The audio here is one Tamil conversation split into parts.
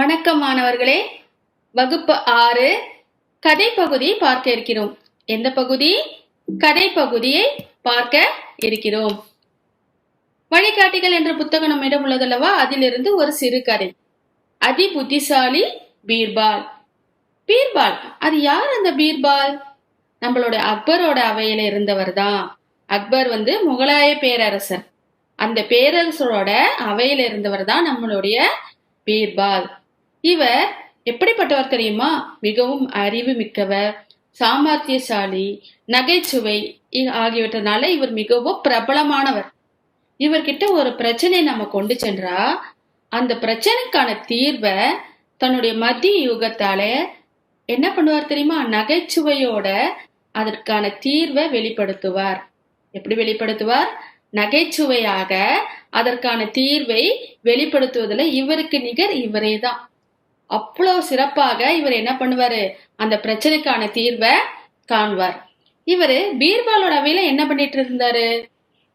வணக்கம் மாணவர்களே வகுப்பு ஆறு கதை பகுதியை பார்க்க இருக்கிறோம். எந்த பகுதி? கதை பகுதியை பார்க்க இருக்கிறோம். வழிகாட்டிகள் என்ற புத்தகம் நம்மிடம் உள்ளதல்லவா? அதிலிருந்து ஒரு சிறு கதை. அதி புத்திசாலி பீர்பால். பீர்பால் அது யார் அந்த பீர்பால்? நம்மளோட அக்பரோட அவையில இருந்தவர் தான் அக்பர் வந்து முகலாய பேரரசர். அந்த பேரரசரோட அவையில இருந்தவர் தான் நம்மளுடைய பீர்பால். இவர் எப்படிப்பட்டவர் தெரியுமா? மிகவும் அறிவு மிக்கவர் சாமர்த்தியசாலி நகைச்சுவை இ- ஆகியவற்றனால இவர் மிகவும் பிரபலமானவர். இவர்கிட்ட ஒரு பிரச்சனை நம்ம கொண்டு சென்றா அந்த பிரச்சனைக்கான தீர்வை தன்னுடைய மத்திய யுகத்தால என்ன பண்ணுவார் தெரியுமா? நகைச்சுவையோட அதற்கான தீர்வை வெளிப்படுத்துவார். எப்படி வெளிப்படுத்துவார்? நகைச்சுவையாக அதற்கான தீர்வை வெளிப்படுத்துவதில் இவருக்கு நிகர் இவரே தான் அவ்வளோ சிறப்பாக இவர் என்ன பண்ணுவாரு? அந்த பிரச்சனைக்கான தீர்வை காண்பார் இவரு பீர்பாலோட அவையில் என்ன பண்ணிட்டு இருந்தாரு?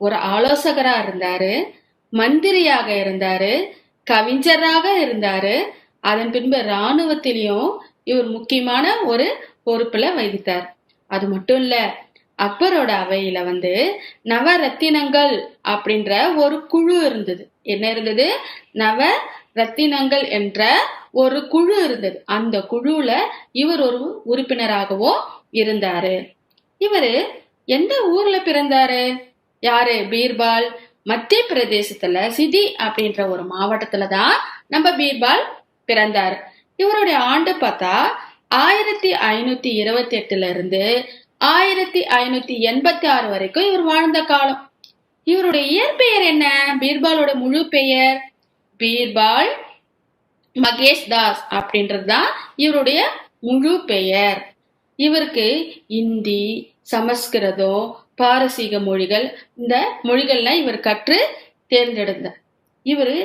ஒரு ஆலோசகரா இருந்தாரு மந்திரியாக இருந்தாரு கவிஞராக இருந்தாரு. அதன் பின்பு இராணுவத்திலையும் இவர் முக்கியமான ஒரு பொறுப்புல வகித்தார். அது மட்டும் இல்ல அக்பரோட அவையில வந்து நவரத்தினங்கள் அப்படின்ற ஒரு குழு இருந்தது. என்ன இருந்தது? நவ ரத்தினங்கள் என்ற ஒரு குழு இருந்தது. அந்த குழுல இவர் ஒரு உறுப்பினராகவோ இருந்தாரு. இவரு எந்த ஊர்ல பிறந்தாரு? யாரு? பீர்பால். மத்திய பிரதேசத்துல சிதி அப்படின்ற ஒரு மாவட்டத்துல தான் நம்ம பீர்பால் பிறந்தார். இவருடைய ஆண்டு பார்த்தா ஆயிரத்தி ஐநூத்தி இருபத்தி எட்டுல இருந்து ஆயிரத்தி ஐநூத்தி எண்பத்தி ஆறு வரைக்கும் இவர் வாழ்ந்த காலம். இவருடைய இயற்பெயர் என்ன? பீர்பாலோட முழு பெயர் பீர்பால் மகேஷ் தாஸ் அப்படின்றது தான் இவருடைய முழு பெயர். இவருக்கு இந்தி சமஸ்கிருதம் பாரசீக மொழிகள் இந்த மொழிகள்லாம் இவர் கற்று தேர்ந்தெடுத்தார். இவர்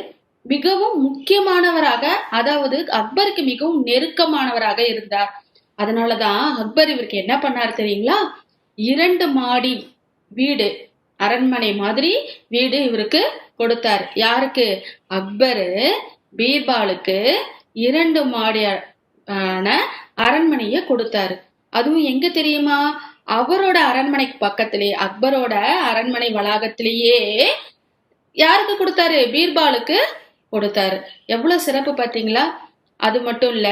மிகவும் முக்கியமானவராக அதாவது அக்பருக்கு மிகவும் நெருக்கமானவராக இருந்தார். அதனாலதான் அக்பர் இவருக்கு என்ன பண்ணார் தெரியுங்களா? இரண்டு மாடி வீடு அரண்மனை மாதிரி வீடு இவருக்கு கொடுத்தார். யாருக்கு? அக்பரு பீர்பாலுக்கு இரண்டு மாடி ஆன அரண்மனையை கொடுத்தாரு. அதுவும் எங்க தெரியுமா? அவரோட அரண்மனைக்கு பக்கத்திலேயே அக்பரோட அரண்மனை வளாகத்திலேயே யாருக்கு கொடுத்தாரு? பீர்பாலுக்கு கொடுத்தாரு. எவ்வளவு சிறப்பு பாத்தீங்களா அது மட்டும் இல்ல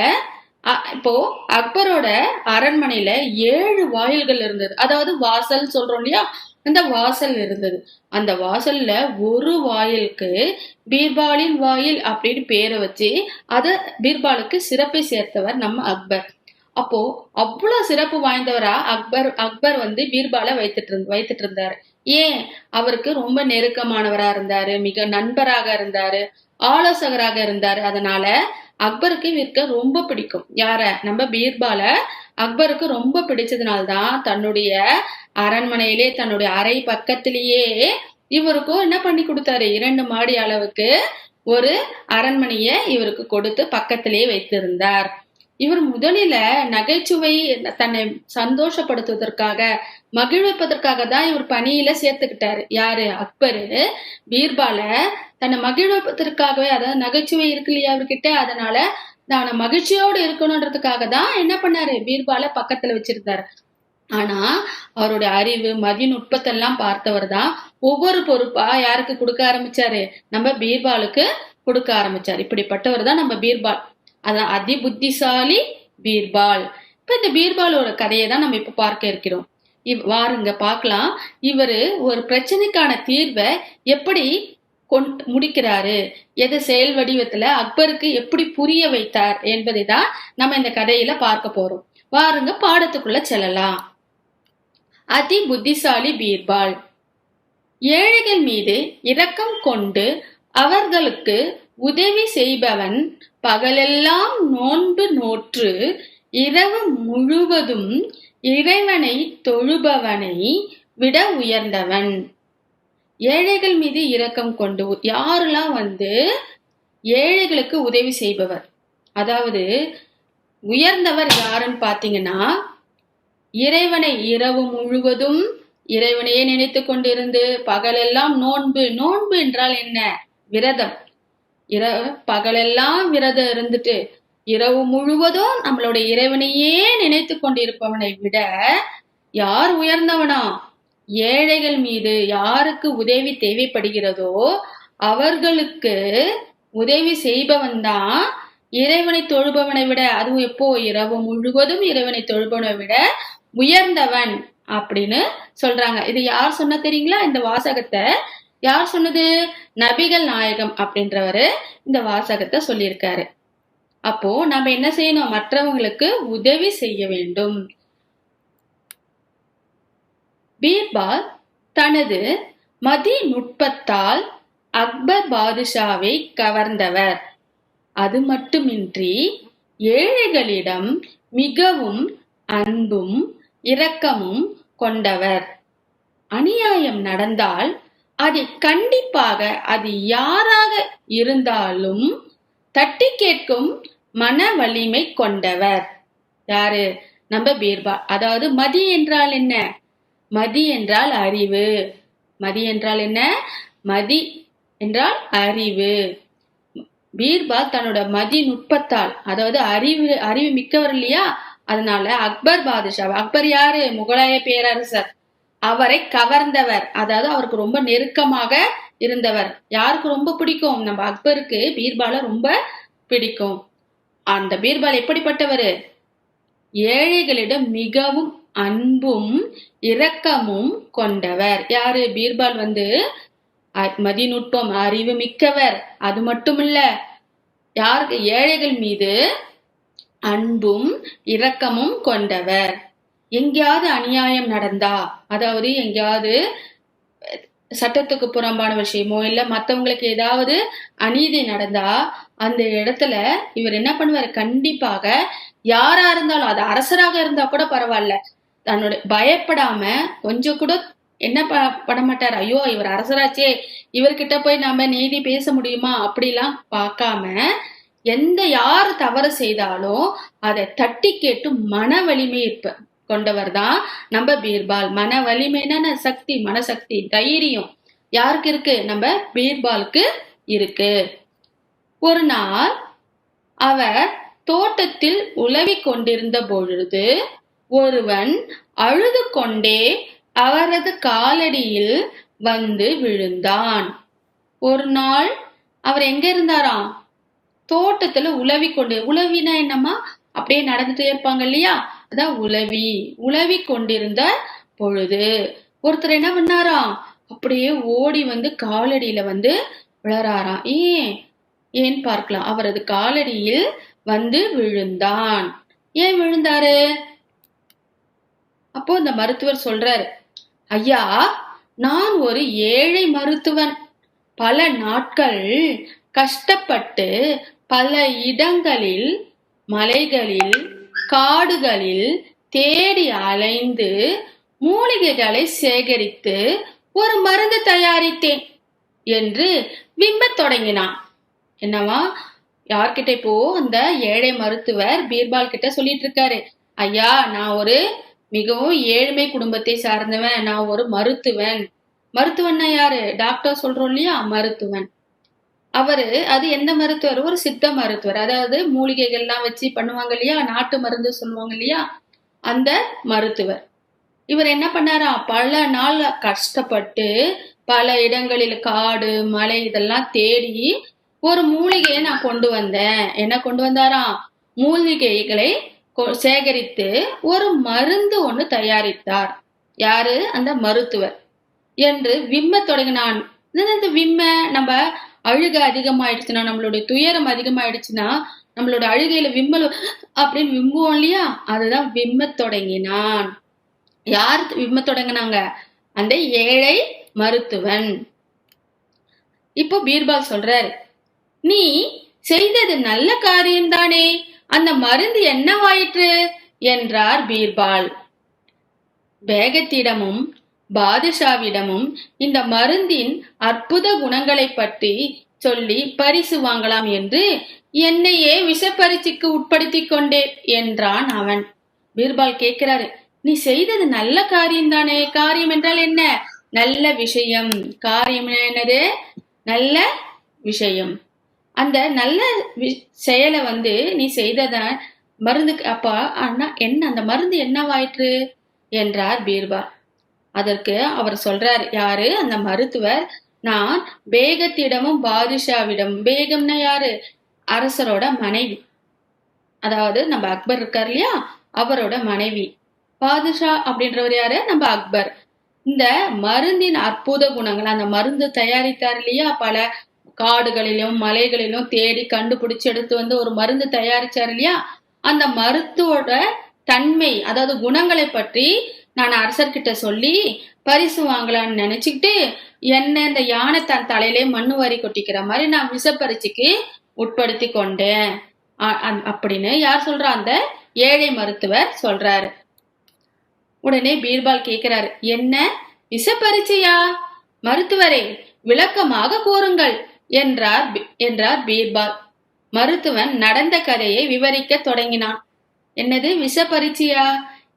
அ- இப்போ அக்பரோட அரண்மனையில ஏழு வாயில்கள் இருந்தது. அதாவது வாசல் சொல்றோம் இல்லையா? அந்த வாசல் இருந்தது. அந்த வாசல்ல ஒரு வாயிலுக்கு பீர்பாலின் வாயில் அப்படின்னு பேரை வச்சு அத பீர்பாலுக்கு சிறப்பை சேர்த்தவர் நம்ம அக்பர். அப்போ அவ்வளவு சிறப்பு வாய்ந்தவரா அக்பர் அக்பர் வந்து பீர்பாலை வைத்துட்டு இருந்த வைத்துட்டு இருந்தாரு. ஏன்? அவருக்கு ரொம்ப நெருக்கமானவரா இருந்தாரு மிக நண்பராக இருந்தாரு ஆலோசகராக இருந்தாரு. அதனால அக்பருக்கு விற்க ரொம்ப பிடிக்கும். யார? நம்ம பீர்பால. அக்பருக்கு ரொம்ப பிடிச்சதுனால்தான் தன்னுடைய அரண்மனையிலே தன்னுடைய அறை பக்கத்திலேயே இவருக்கும் என்ன பண்ணி கொடுத்தாரு? இரண்டு மாடி அளவுக்கு ஒரு அரண்மனையை இவருக்கு கொடுத்து பக்கத்திலேயே வைத்திருந்தார். இவர் முதலில நகைச்சுவை தன்னை சந்தோஷப்படுத்துவதற்காக மகிழ்விப்பதற்காக தான் இவர் பணியில சேர்த்துக்கிட்டாரு. யாரு? அக்பரு. பீர்பால தன்னை மகிழ்விப்பதற்காகவே அதாவது நகைச்சுவை இருக்கு இல்லையா அவர்கிட்ட? அதனால தான மகிழ்ச்சியோடு இருக்கணுன்றதுக்காக தான் என்ன பண்ணாரு? பீர்பால பக்கத்துல வச்சிருந்தாரு. ஆனா அவருடைய அறிவு மதிநுட்பத்தெல்லாம் பார்த்தவர் தான் ஒவ்வொரு பொறுப்பா யாருக்கு கொடுக்க ஆரம்பிச்சாரு? நம்ம பீர்பாலுக்கு கொடுக்க ஆரம்பிச்சார். இப்படிப்பட்டவர் தான் நம்ம பீர்பால். அதான் அதி புத்திசாலி பீர்பால். இப்ப இந்த பீர்பாலோட கதையை தான் நம்ம இப்ப பார்க்க இருக்கிறோம். இவ் வாருங்க பார்க்கலாம். இவர் ஒரு பிரச்சனைக்கான தீர்வை எப்படி கொண்டு முடிக்கிறாரு? எது செயல் வடிவத்துல அக்பருக்கு எப்படி புரிய வைத்தார் என்பதை தான் நம்ம இந்த கதையில பார்க்க போறோம். வாருங்க பாடத்துக்குள்ள செல்லலாம். அதி புத்திசாலி பீர்பால். ஏழைகள் மீது இரக்கம் கொண்டு அவர்களுக்கு உதவி செய்பவன் பகலெல்லாம் நோன்பு நோற்று இரவு முழுவதும் இறைவனை தொழுபவனை விட உயர்ந்தவன். ஏழைகள் மீது இரக்கம் கொண்டு யாரெல்லாம் வந்து ஏழைகளுக்கு உதவி செய்பவர்? அதாவது உயர்ந்தவர் யாருன்னு பாத்தீங்கன்னா இறைவனை இரவு முழுவதும் இறைவனையே நினைத்து கொண்டிருந்து பகலெல்லாம் நோன்பு நோன்பு என்றால் என்ன? விரதம். இர பகலெல்லாம் விரதம் இருந்துட்டு இரவு முழுவதும் நம்மளுடைய இறைவனையே நினைத்து கொண்டிருப்பவனை விட யார் உயர்ந்தவனா? ஏழைகள் மீது யாருக்கு உதவி தேவைப்படுகிறதோ அவர்களுக்கு உதவி செய்பவன் தான் இறைவனை தொழுபவனை விட அதுவும் எப்போ? இரவு முழுவதும் இறைவனை தொழுபவனை விட உயர்ந்தவன் அப்படின்னு சொல்றாங்க. இது யார் சொன்ன தெரியுங்களா? இந்த வாசகத்தை யார் சொன்னது? நபிகள் நாயகம் அப்படின்றவரு இந்த வாசகத்தை சொல்லியிருக்காரு. அப்போ நம்ம என்ன செய்யணும்? மற்றவங்களுக்கு உதவி செய்ய வேண்டும். பீர்பால் தனது மதி நுட்பத்தால் அக்பர் பாதுஷாவை கவர்ந்தவர். அது மட்டுமின்றி ஏழைகளிடம் மிகவும் அன்பும் இரக்கமும் கொண்டவர். அநியாயம் நடந்தால் அதை கண்டிப்பாக அது யாராக இருந்தாலும் தட்டி கேட்கும் மன வலிமை கொண்டவர். யாரு? நம்ம பீர்பால் அதாவது மதி என்றால் என்ன? மதி என்றால் அறிவு. மதி என்றால் என்ன? மதி என்றால் அறிவு. பீர்பால் தன்னோட மதி நுட்பத்தால் அதாவது அறிவு அறிவு மிக்கவர் இல்லையா? அதனால அக்பர் பாதுஷா அக்பர் யாரு? முகலாய பேரரசர். அவரை கவர்ந்தவர். அதாவது அவருக்கு ரொம்ப நெருக்கமாக இருந்தவர். யாருக்கு ரொம்ப பிடிக்கும்? நம்ம அக்பருக்கு பீர்பால ரொம்ப பிடிக்கும். அந்த பீர்பால் எப்படிப்பட்டவர்? ஏழைகளிடம் மிகவும் அன்பும் இரக்கமும் கொண்டவர். யாரு? பீர்பால் வந்து மதிநுட்பம் அறிவு மிக்கவர். அது மட்டுமில்ல யாருக்கு? ஏழைகள் மீது அன்பும் இரக்கமும் கொண்டவர். எங்கேயாவது அநியாயம் நடந்தா அதாவது எங்கேயாவது சட்டத்துக்கு புறம்பான விஷயமோ இல்ல மத்தவங்களுக்கு ஏதாவது அநீதி நடந்தா அந்த இடத்துல இவர் என்ன பண்ணுவார்? கண்டிப்பாக யாரா இருந்தாலும் அது அரசராக இருந்தா கூட பரவாயில்ல. தன்னோட பயப்படாம கொஞ்சம் கூட என்ன ப- பண்ண மாட்டார்? ஐயோ இவர் அரசராச்சே இவர்கிட்ட போய் நாம நீதி பேச முடியுமா? அப்படிலாம் பார்க்காம எந்த யார் தவறு செய்தாலும் அதை தட்டி கேட்டு மன வலிமை இருப்ப கொண்டவர் தான் நம்ம பீர்பால். மன வலிமையான சக்தி மனசக்தி தைரியம். யாருக்கு இருக்கு? நம்ம பீர்பாலுக்கு இருக்கு. ஒரு நாள் அவர் தோட்டத்தில் உலவிக் கொண்டிருந்த பொழுது ஒருவன் அழுது கொண்டே அவரது காலடியில் வந்து விழுந்தான். ஒரு நாள் அவர் எங்க இருந்தாராம்? தோட்டத்துல உலவி கொண்டு உலவினா என்னம்மா? அப்படியே நடந்துட்டே இருப்பாங்க இல்லையா? அதான் உளவி உளவி கொண்டிருந்த பொழுது ஒருத்தர் என்ன பண்ணாராம்? அப்படியே ஓடி வந்து காலடியில வந்து விழறாராம். ஏன்? ஏன் பார்க்கலாம். அவரது காலடியில் வந்து விழுந்தான். ஏன் விழுந்தாரு? அப்போ இந்த மருத்துவர் சொல்றாரு ஐயா நான் ஒரு ஏழை மருத்துவன். பல நாட்கள் கஷ்டப்பட்டு பல இடங்களில் மலைகளில் காடுகளில் தேடி அலைந்து மூலிகைகளை சேகரித்து ஒரு மருந்து தயாரித்தேன் என்று விம்பத் தொடங்கினான். என்னவா? யார்கிட்ட இப்போ அந்த ஏழை மருத்துவர் பீர்பால் கிட்ட சொல்லிட்டு இருக்காரு. ஐயா நான் ஒரு மிகவும் ஏழ்மை குடும்பத்தை சார்ந்தவன். நான் ஒரு மருத்துவன். மருத்துவன்னா யாரு? டாக்டர் சொல்றோம் இல்லையா? மருத்துவன். அவரு அது எந்த மருத்துவர்? ஒரு சித்த மருத்துவர். அதாவது மூலிகைகள்லாம் வச்சு பண்ணுவாங்க இல்லையா? நாட்டு மருந்து சொல்லுவாங்க இல்லையா? அந்த மருத்துவர். இவர் என்ன பண்ணாரா? பல நாள் கஷ்டப்பட்டு பல இடங்களில் காடு மலை இதெல்லாம் தேடி ஒரு மூலிகையை நான் கொண்டு வந்தேன். என்ன கொண்டு வந்தாராம் மூலிகைகளை கொ- சேகரித்து ஒரு மருந்து ஒன்று தயாரித்தார். யாரு? அந்த மருத்துவர். என்று விம்ம தொடங்கினான். இந்த விம்ம? நம்ம அழுக அதிகமாயிடுச்சுன்னா நம்மளுடைய துயரம் அதிகமாயிடுச்சுன்னா நம்மளோட அழுகையில விம்மல் அப்படின்னு விம்புவோம் இல்லையா? அதுதான் விம்ம தொடங்கினான். யார் விம்ம தொடங்கினாங்க? அந்த ஏழை மருத்துவன். இப்போ பீர்பால் சொல்றாரு நீ செய்தது நல்ல காரியம்தானே? அந்த மருந்து என்னவாயிற்று? என்றார் பீர்பால். பேகத்திடமும் பாதுஷாவிடமும் இந்த மருந்தின் அற்புத குணங்களைப் பற்றி சொல்லி பரிசு வாங்கலாம் என்று என்னையே விஷப்பரிசுக்கு உட்படுத்தி கொண்டேன் என்றான் அவன். பீர்பால் கேட்கிறாரு நீ செய்தது நல்ல காரியம் தானே காரியம் என்றால் என்ன? நல்ல விஷயம். காரியம் என்னது? நல்ல விஷயம். அந்த நல்ல செயலை வந்து நீ செய்தத மருந்துக்கு அப்பா அண்ணா என்ன அந்த மருந்து என்னவாயிற்று? என்றார் பீர்பால். அதற்கு அவர் சொல்றார் யாரு? அந்த மருத்துவர். நான் பேகத்திடமும் பாதுஷாவிடம். பேகம்னா யாரு? அரசரோட மனைவி. அதாவது நம்ம அக்பர் இருக்கார் இல்லையா? அவரோட மனைவி. பாதுஷா அப்படின்றவர் யாரு? நம்ம அக்பர். இந்த மருந்தின் அற்புத குணங்கள் அந்த மருந்து தயாரித்தார் இல்லையா? பல காடுகளிலும் மலைகளிலும் தேடி கண்டுபிடிச்சு எடுத்து வந்து ஒரு மருந்து தயாரிச்சார் இல்லையா? அந்த மருத்துவோட தன்மை அதாவது குணங்களை பற்றி நான் அரசர்கிட்ட சொல்லி பரிசு வாங்கலாம்னு நினைச்சுக்கிட்டு என்ன இந்த யானை தன் தலையிலே மண்ணு வாரி கொட்டிக்கிற மாதிரி நான் விஷப்பரிச்சுக்கு உட்படுத்தி கொண்டேன். அ- அப்படின்னு யார் சொல்றா? அந்த ஏழை மருத்துவர் சொல்றாரு. உடனே பீர்பால் கேட்கிறாரு என்ன? விஷப்பரிச்சையா மருத்துவரே விளக்கமாக கூறுங்கள் என்றார் என்றார் பீர்பால். மருத்துவன் நடந்த கதையை விவரிக்க தொடங்கினான். என்னது? விஷப்பரிச்சையா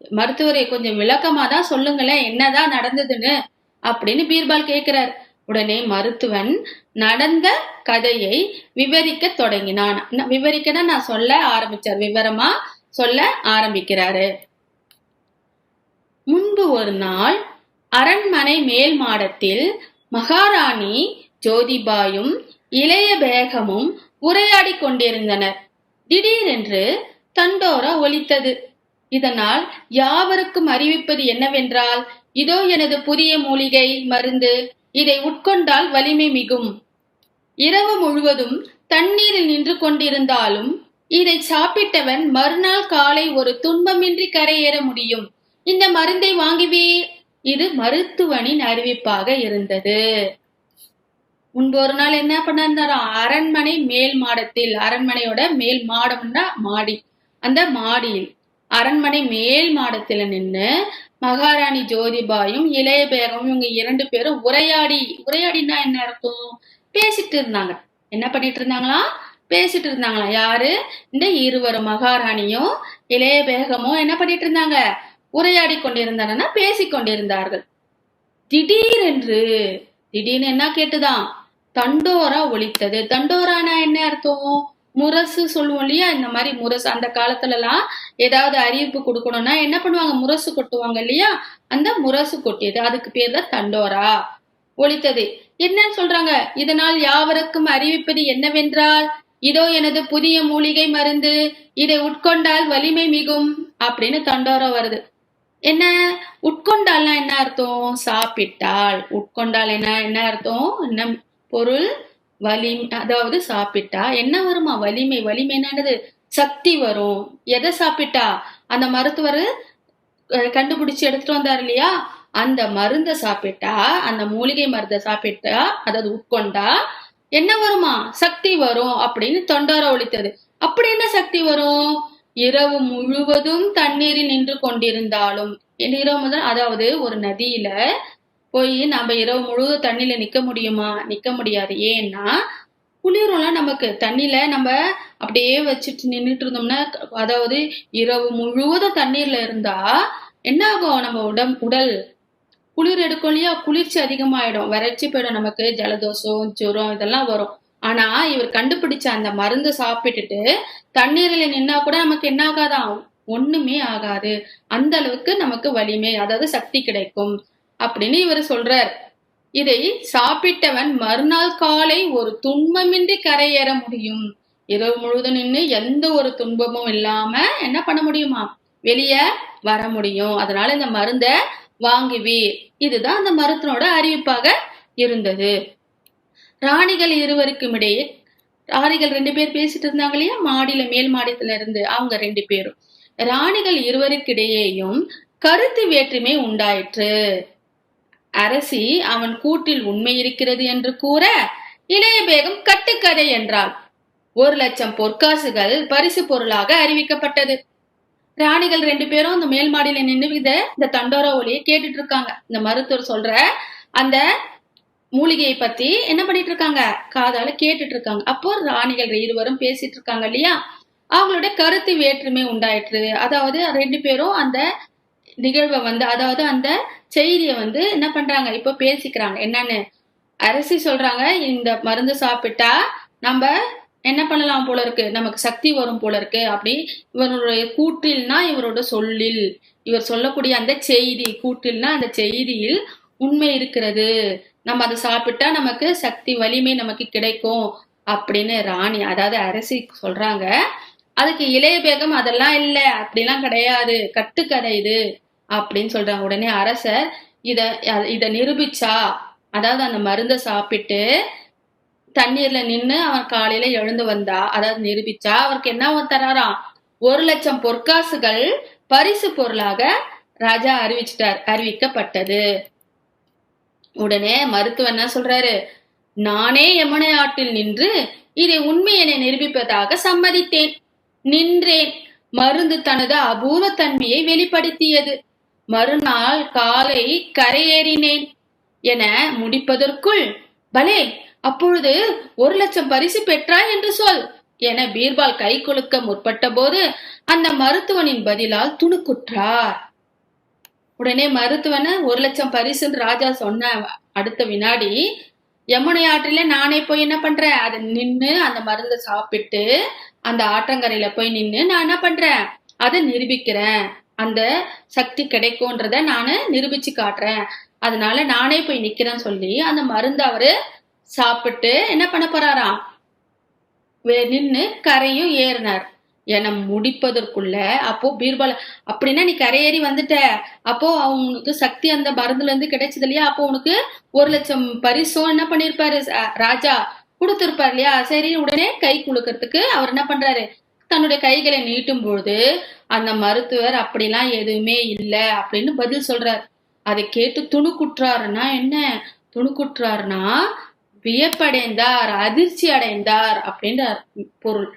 மருத்துவரை கொஞ்சம் விளக்கமா தான் சொல்லுங்களேன் என்னதான் நடந்ததுன்னு அப்படின்னு பீர்பால் கேட்கிறார் உடனே மருத்துவன் நடந்த கதையை விவரிக்க தொடங்கினான். ந- விவரிக்கனா நான் சொல்ல ஆரம்பிச்சார் விவரமா சொல்ல ஆரம்பிக்கிறாரு. முன்பு ஒரு நாள் அரண்மனை மேல் மாடத்தில் மகாராணி ஜோதிபாயும் இளைய பேகமும் உரையாடி கொண்டிருந்தனர். திடீரென்று தண்டோரா ஒலித்தது. இதனால் யாவருக்கும் அறிவிப்பது என்னவென்றால் இதோ எனது புதிய மூலிகை மருந்து இதை உட்கொண்டால் வலிமை மிகும். இரவு முழுவதும் தண்ணீரில் நின்று கொண்டிருந்தாலும் இதை சாப்பிட்டவன் மறுநாள் காலை ஒரு துன்பமின்றி கரையேற முடியும். இந்த மருந்தை வாங்கிவே. இது மருத்துவனின் அறிவிப்பாக இருந்தது. முன்பு ஒரு நாள் என்ன பண்ணிருந்தாராம் அரண்மனை மேல் மாடத்தில் அரண்மனையோட மேல் மாடம்னா மாடி. அந்த மாடியில் அரண்மனை மேல் மாடத்துல நின்னு மகாராணி ஜோதிபாயும் இளைய பேரும் இவங்க இரண்டு பேரும் உரையாடி உரையாடினா என்ன அர்த்தம்? பேசிட்டு இருந்தாங்க. என்ன பண்ணிட்டு இருந்தாங்களா? பேசிட்டு இருந்தாங்களா? யாரு? இந்த இருவரும் மகாராணியும் இளைய பேகமும் என்ன பண்ணிட்டு இருந்தாங்க? உரையாடி கொண்டிருந்தாங்கன்னா பேசி கொண்டிருந்தார்கள். திடீரென்று திடீர்னு என்ன கேட்டுதான்? தண்டோரா ஒழித்தது தண்டோரானா என்ன அர்த்தம்? முரசு சொல்லுவோம் இல்லையா? இந்த மாதிரி முரசு. அந்த காலத்துலலாம் ஏதாவது அறிவிப்பு கொடுக்கணும்னா என்ன பண்ணுவாங்க? முரசு கொட்டுவாங்க இல்லையா? அந்த முரசு கொட்டியது. அதுக்கு பேர் தான் தண்டோரா. ஒழித்தது. என்னன்னு சொல்றாங்க? இதனால் யாவருக்கும் அறிவிப்பது என்னவென்றால் இதோ எனது புதிய மூலிகை மருந்து இதை உட்கொண்டால் வலிமை மிகும் அப்படின்னு தண்டோரம் வருது. என்ன? உட்கொண்டால்னா என்ன அர்த்தம்? சாப்பிட்டால். உட்கொண்டால் என்ன? என்ன அர்த்தம்? என்ன பொருள் வலி அதாவது சாப்பிட்டா என்ன வருமா? வலிமை வலிமை என்னது? சக்தி வரும். எதை சாப்பிட்டா? அந்த மருத்துவர் கண்டுபிடிச்சு எடுத்துட்டு வந்தார் இல்லையா? அந்த மருந்தை சாப்பிட்டா அந்த மூலிகை மருந்தை சாப்பிட்டா அதாவது உட்கொண்டா என்ன வருமா? சக்தி வரும் அப்படின்னு தொண்டார ஒழித்தது. அப்படி என்ன சக்தி வரும்? இரவு முழுவதும் தண்ணீரில் நின்று கொண்டிருந்தாலும் இரவு முதல் அதாவது ஒரு நதியில போய் நம்ம இரவு முழுவதும் தண்ணியில நிக்க முடியுமா? நிக்க முடியாது. ஏன்னா குளிரும்ல நமக்கு தண்ணியில நம்ம அப்படியே வச்சுட்டு நின்றுட்டு இருந்தோம்னா அதாவது இரவு முழுவதும் தண்ணீர்ல இருந்தா என்ன ஆகும் நம்ம உடம் உடல்? குளிர் எடுக்கும் இல்லையா? குளிர்ச்சி அதிகமாயிடும். வறட்சி போயிடும் நமக்கு. ஜலதோஷம் ஜுரம் இதெல்லாம் வரும். ஆனா இவர் கண்டுபிடிச்ச அந்த மருந்து சாப்பிட்டுட்டு தண்ணீர்ல நின்னா கூட நமக்கு என்ன ஆகாதான் ஒண்ணுமே ஆகாது. அந்த அளவுக்கு நமக்கு வலிமை அதாவது சக்தி கிடைக்கும். அப்படின்னு இவர் சொல்றார். இதை சாப்பிட்டவன் மறுநாள் காலை ஒரு துன்பமின்றி கரையேற முடியும். இரவு முழுவதும் நின்று எந்த ஒரு துன்பமும் இல்லாம என்ன பண்ண முடியுமா? வெளியே வர முடியும். அதனால இந்த மருந்த வாங்குவீர். இதுதான் அந்த மருத்துவனோட அறிவிப்பாக இருந்தது. ராணிகள் இருவருக்கும் இடையே ராணிகள் ரெண்டு பேர் பேசிட்டு இருந்தாங்க இல்லையா? மாடியில மேல் மாடித்துல இருந்து அவங்க ரெண்டு பேரும். ராணிகள் இருவருக்கிடையேயும் கருத்து வேற்றுமை உண்டாயிற்று. அரசி அவன் கூட்டில் உண்மை இருக்கிறது என்று கூற இளைய பேகம் கட்டுக்கதை என்றாள். ஒரு லட்சம் பொற்காசுகள் பரிசு பொருளாக அறிவிக்கப்பட்டது. ராணிகள் ரெண்டு பேரும் அந்த மேல் மாடியில நின்று இத இந்த தண்டோரா ஒளியை கேட்டுட்டு இருக்காங்க. இந்த மருத்துவர் சொல்ற அந்த மூலிகையை பத்தி என்ன பண்ணிட்டு இருக்காங்க? காதால கேட்டுட்டு இருக்காங்க. அப்போ ராணிகள் இருவரும் பேசிட்டு இருக்காங்க இல்லையா? அவங்களோட கருத்து வேற்றுமை உண்டாயிற்று. அதாவது ரெண்டு பேரும் அந்த நிகழ்வை வந்து அதாவது அந்த செய்தியை வந்து என்ன பண்றாங்க? இப்போ பேசிக்கிறாங்க. என்னன்னு? அரசி சொல்றாங்க இந்த மருந்து சாப்பிட்டா நம்ம என்ன பண்ணலாம் போல இருக்கு? நமக்கு சக்தி வரும் போல இருக்கு. அப்படி இவருடைய கூற்றில்னா இவரோட சொல்லில். இவர் சொல்லக்கூடிய அந்த செய்தி கூற்றில்னா அந்த செய்தியில் உண்மை இருக்கிறது. நம்ம அதை சாப்பிட்டா நமக்கு சக்தி வலிமை நமக்கு கிடைக்கும் அப்படின்னு ராணி அதாவது அரசி சொல்றாங்க. அதுக்கு இளைய பேகம் அதெல்லாம் இல்லை. அப்படிலாம் கிடையாது. கட்டுக்கதை இது. அப்படின்னு சொல்றாங்க. உடனே அரசர் இத அ- இத நிரூபிச்சா அதாவது அந்த மருந்தை சாப்பிட்டு தண்ணீர்ல நின்னு அவன் காலையில எழுந்து வந்தா அதாவது நிரூபிச்சா அவருக்கு என்ன தராராம்? ஒரு லட்சம் பொற்காசுகள் பரிசு பொருளாக ராஜா அறிவிச்சிட்டார் அறிவிக்கப்பட்டது. உடனே மருத்துவர் என்ன சொல்றாரு? நானே யமுனை ஆட்டில் நின்று இதை உண்மை என நிரூபிப்பதாக சம்மதித்தேன். நின்றேன். மருந்து தனது அபூர்வ தன்மையை வெளிப்படுத்தியது. மறுநாள் காலை கரையேறினேன் என முடிப்பதற்குள் பலே அப்பொழுது ஒரு லட்சம் பரிசு பெற்றாய் என்று சொல் என பீர்பால் கை குலுக்க முற்பட்ட போது அந்த மருத்துவனின் பதிலால் துணுக்குற்றார். உடனே மருத்துவனை ஒரு லட்சம் பரிசுன்னு ராஜா சொன்ன அடுத்த வினாடி யமுனை ஆற்றில நானே போய் என்ன பண்றேன்? அதை நின்று அந்த மருந்தை சாப்பிட்டு அந்த ஆற்றங்கரையில போய் நின்று நான் என்ன பண்றேன்? அதை நிரூபிக்கிறேன். அந்த சக்தி கிடைக்கும்ன்றத நான் நிரூபிச்சு காட்டுறேன். அதனால நானே போய் நிக்கிறேன்னு சொல்லி அந்த மருந்து அவரு சாப்பிட்டு என்ன பண்ண போறாராம்? நின்று கரையும் ஏறினார். என முடிப்பதற்குள்ள அப்போ பீர்பால் அப்படின்னா நீ கரையேறி வந்துட்ட. அப்போ அவனுக்கு சக்தி அந்த மருந்துல இருந்து கிடைச்சது இல்லையா? அப்போ உனக்கு ஒரு லட்சம் பரிசும் என்ன பண்ணிருப்பாரு? ராஜா கொடுத்திருப்பார் இல்லையா? சரி உடனே கை குலுக்கிறதுக்கு அவர் என்ன பண்றாரு? தன்னுடைய கைகளை நீட்டும் பொழுது அந்த மருத்துவர் அப்படிலாம் எதுவுமே இல்லை அப்படின்னு பதில் சொல்றார். அதை கேட்டு துணுக்குற்றாருன்னா என்ன? துணுக்குற்றாருன்னா வியப்படைந்தார் அதிர்ச்சி அடைந்தார் அப்படின்ற பொருள்.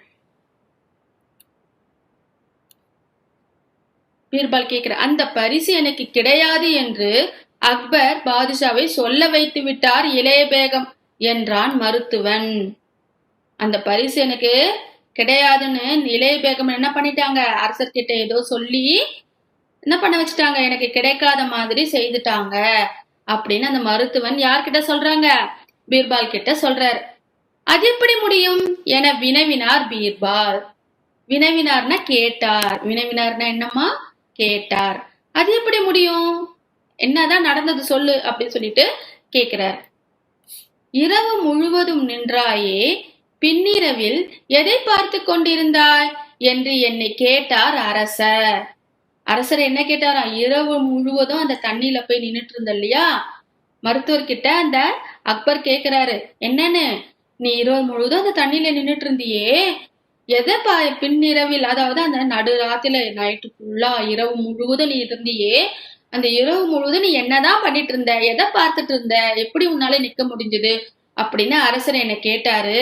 பீர்பால் கேட்கிற அந்த பரிசு எனக்கு கிடையாது என்று அக்பர் பாதுஷாவை சொல்ல வைத்து விட்டார் இளைய பேகம் என்றான் மருத்துவன். அந்த பரிசு எனக்கு கிடையாதுன்னு நிலைய பேகம் என்ன பண்ணிட்டாங்க? அரசர்கிட்ட ஏதோ சொல்லி என்ன பண்ண வச்சுட்டாங்க? எனக்கு கிடைக்காத மாதிரி செய்துட்டாங்க அப்படின்னு அந்த மருத்துவன் யார்கிட்ட சொல்றாங்க? பீர்பால் கிட்ட சொல்றாரு. அது எப்படி முடியும்? என வினவினார் பீர்பால். வினவினார்னா கேட்டார். வினவினார்னா என்னம்மா? கேட்டார். அது எப்படி முடியும்? என்னதான் நடந்தது சொல்லு அப்படின்னு சொல்லிட்டு கேக்குறார். இரவு முழுவதும் நின்றாயே பின்னிரவில் எதை பார்த்து கொண்டிருந்தாய்? என்று என்னை கேட்டார் அரசர். அரசர் என்ன கேட்டாராம்? இரவு முழுவதும் அந்த தண்ணியில போய் நின்றுட்டு இருந்த இல்லையா? மருத்துவர்கிட்ட அந்த அக்பர் கேக்குறாரு என்னன்னு? நீ இரவு முழுவதும் அந்த தண்ணியில நின்றுட்டு இருந்தியே எதை பா பின்னிரவில் அதாவது அந்த நடு ராத்திரில நைட்டு ஃபுல்லா இரவு முழுவதும் நீ இருந்தியே? அந்த இரவு முழுவதும் நீ என்னதான் பண்ணிட்டு இருந்த எதை பார்த்துட்டு இருந்த எப்படி உன்னால நிக்க முடிஞ்சது? அப்படின்னு அரசர் என்ன கேட்டாரு.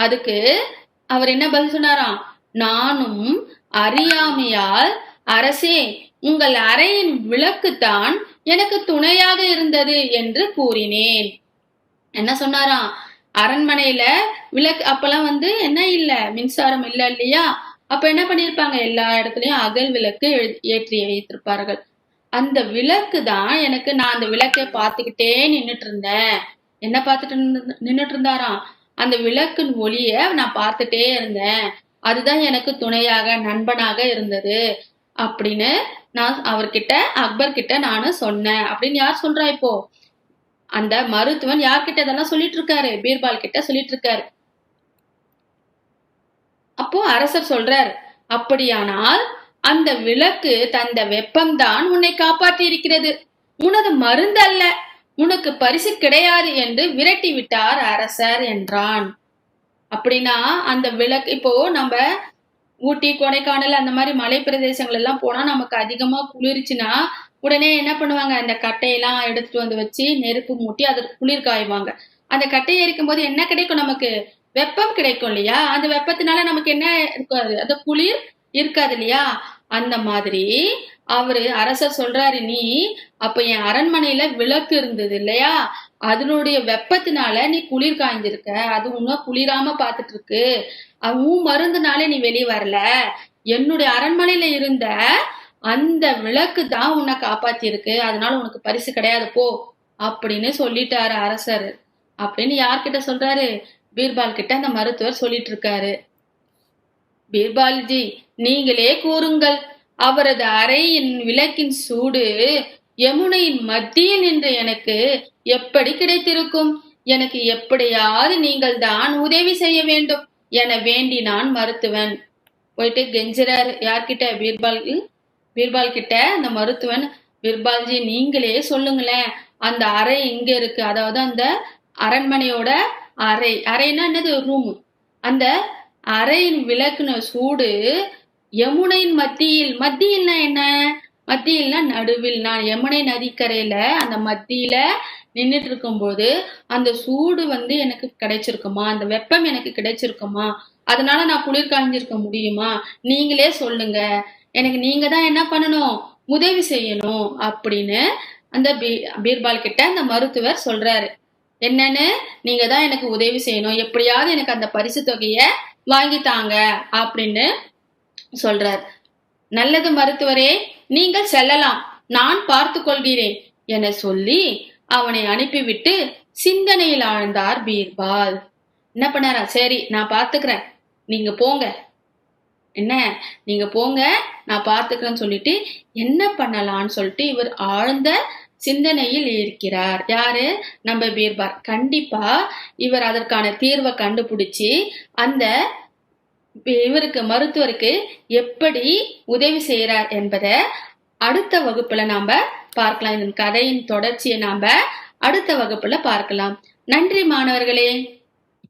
அதுக்கு அவர் என்ன பதில் சொன்னாராம்? நானும் அறியாமையால் அரசே உங்கள் அறையின் விளக்குத்தான் எனக்கு துணையாக இருந்தது என்று கூறினேன். என்ன சொன்னாராம்? அரண்மனையில விளக்கு அப்பெல்லாம் வந்து என்ன இல்ல மின்சாரம் இல்ல இல்லையா? அப்ப என்ன பண்ணிருப்பாங்க எல்லா இடத்துலயும் அகல் விளக்கு எழு- ஏற்றி வைத்திருப்பார்கள். அந்த விளக்கு தான் எனக்கு நான் அந்த விளக்கை பார்த்துக்கிட்டே நின்னுட்டு இருந்தேன். என்ன பார்த்துட்டு நின்றுட்டு நின்னுட்டு இருந்தாராம்? அந்த விளக்கின் ஒளிய நான் பார்த்துட்டே இருந்தேன். அதுதான் எனக்கு துணையாக நண்பனாக இருந்தது அப்படின்னு நான் அவர்கிட்ட அக்பர் கிட்ட நானும் சொன்னேன். அப்படின்னு யார் சொல்றா இப்போ? அந்த மருத்துவன் யார்கிட்ட இதெல்லாம் சொல்லிட்டு இருக்காரு? பீர்பால் கிட்ட சொல்லிட்டு இருக்காரு. அப்போ அரசர் சொல்றார் அப்படியானால் அந்த விளக்கு தந்த வெப்பம்தான் உன்னை காப்பாற்றி இருக்கிறது உனது மருந்து அல்ல உனக்கு பரிசு கிடையாது என்று விரட்டி விட்டார் அரசர் என்றான். அப்படின்னா அந்த விளக்கு இப்போ நம்ம ஊட்டி கொடைக்கானல் அந்த மாதிரி மலை பிரதேசங்கள் எல்லாம் போனா நமக்கு அதிகமா குளிர்ச்சுன்னா உடனே என்ன பண்ணுவாங்க? அந்த கட்டையெல்லாம் எடுத்துட்டு வந்து வச்சு நெருப்பு மூட்டி அதற்கு குளிர் காயுவாங்க. அந்த கட்டையை எரிக்கும் போது என்ன கிடைக்கும் நமக்கு? வெப்பம் கிடைக்கும் இல்லையா? அந்த வெப்பத்தினால நமக்கு என்ன இருக்காது? அந்த குளிர் இருக்காது இல்லையா? அந்த மாதிரி அவரு அரசர் சொல்றாரு நீ அப்ப என் அரண்மனையில விளக்கு இருந்தது இல்லையா? அதனுடைய வெப்பத்தினால நீ குளிர் காய்ஞ்சிருக்க அது உன்ன குளிராம பாத்துட்டு இருக்கு அது உன் மருந்துனால நீ வெளியே வரல. என்னுடைய அரண்மனையில இருந்த அந்த விளக்கு தான் உன்னை காப்பாத்தி இருக்கு அதனால உனக்கு பரிசு கிடையாது போ அப்படின்னு சொல்லிட்டாரு அரசர். அப்படின்னு யார்கிட்ட சொல்றாரு? பீர்பால் கிட்ட அந்த மருத்துவர் சொல்லிட்டு இருக்காரு பீர்பால்ஜி நீங்களே கூறுங்கள். அவரது அறையின் விளக்கின் சூடு யமுனையின் மத்தியில் நின்று எனக்கு எப்படி கிடைத்திருக்கும்? எனக்கு எப்படியாவது நீங்கள் தான் உதவி செய்ய வேண்டும் என வேண்டினான் மருத்துவன். போயிட்டு கெஞ்சிறார் யார்கிட்ட? பீர்பால் பீர்பால் கிட்ட. அந்த மருத்துவன் பீர்பால்ஜி நீங்களே சொல்லுங்களேன். அந்த அறை எங்க இருக்கு. அதாவது அந்த அரண்மனையோட அறை. அறைன்னா என்னது? ரூம் அந்த அறையின் விளக்குன சூடு யமுனையின் மத்தியில் மத்தியில்னா என்ன? மத்தியில்னா நடுவில். நான் யமுனை நதிக்கரையில அந்த மத்தியில நின்றுட்டு இருக்கும்போது அந்த சூடு வந்து எனக்கு கிடைச்சிருக்குமா? அந்த வெப்பம் எனக்கு கிடைச்சிருக்குமா? அதனால நான் குளிர் காய்ஞ்சிருக்க முடியுமா? நீங்களே சொல்லுங்க. எனக்கு நீங்க தான் என்ன பண்ணணும்? உதவி செய்யணும் அப்படின்னு அந்த பீ- பீர்பால் கிட்ட அந்த மருத்துவர் சொல்றாரு. என்னன்னு? நீங்க தான் எனக்கு உதவி செய்யணும். எப்படியாவது எனக்கு அந்த பரிசு தொகையை வாங்கி தாங்க அப்படின்னு சொல்றார். நல்லது மருத்துவரே நீங்கள் செல்லலாம் நான் பார்த்து கொள்கிறேன் என சொல்லி அவனை அனுப்பிவிட்டு சிந்தனையில் ஆழ்ந்தார் பீர்பால். என்ன பண்ணாரா? சரி நான் பார்த்துக்கிறேன். நீங்க போங்க. என்ன? நீங்க போங்க நான் பார்த்துக்கிறேன்னு சொல்லிட்டு என்ன பண்ணலாம்னு சொல்லிட்டு இவர் ஆழ்ந்த சிந்தனையில் இருக்கிறார். யாரு? நம்ம பீர்பால். கண்டிப்பா இவர் அதற்கான தீர்வை கண்டுபிடிச்சி அந்த இவருக்கு மருத்துவருக்கு எப்படி உதவி செய்யறார் என்பதை அடுத்த வகுப்புல நாம பார்க்கலாம். இந்த கதையின் தொடர்ச்சியை நாம அடுத்த வகுப்புல பார்க்கலாம். நன்றி மாணவர்களே.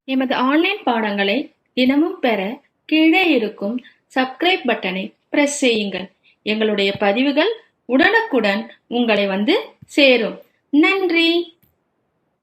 எமது ஆன்லைன் பாடங்களை தினமும் பெற கீழே இருக்கும் சப்ஸ்கிரைப் பட்டனை பிரஸ் செய்யுங்கள். எங்களுடைய பதிவுகள் உடனுக்குடன் உங்களை வந்து சேரும். நன்றி.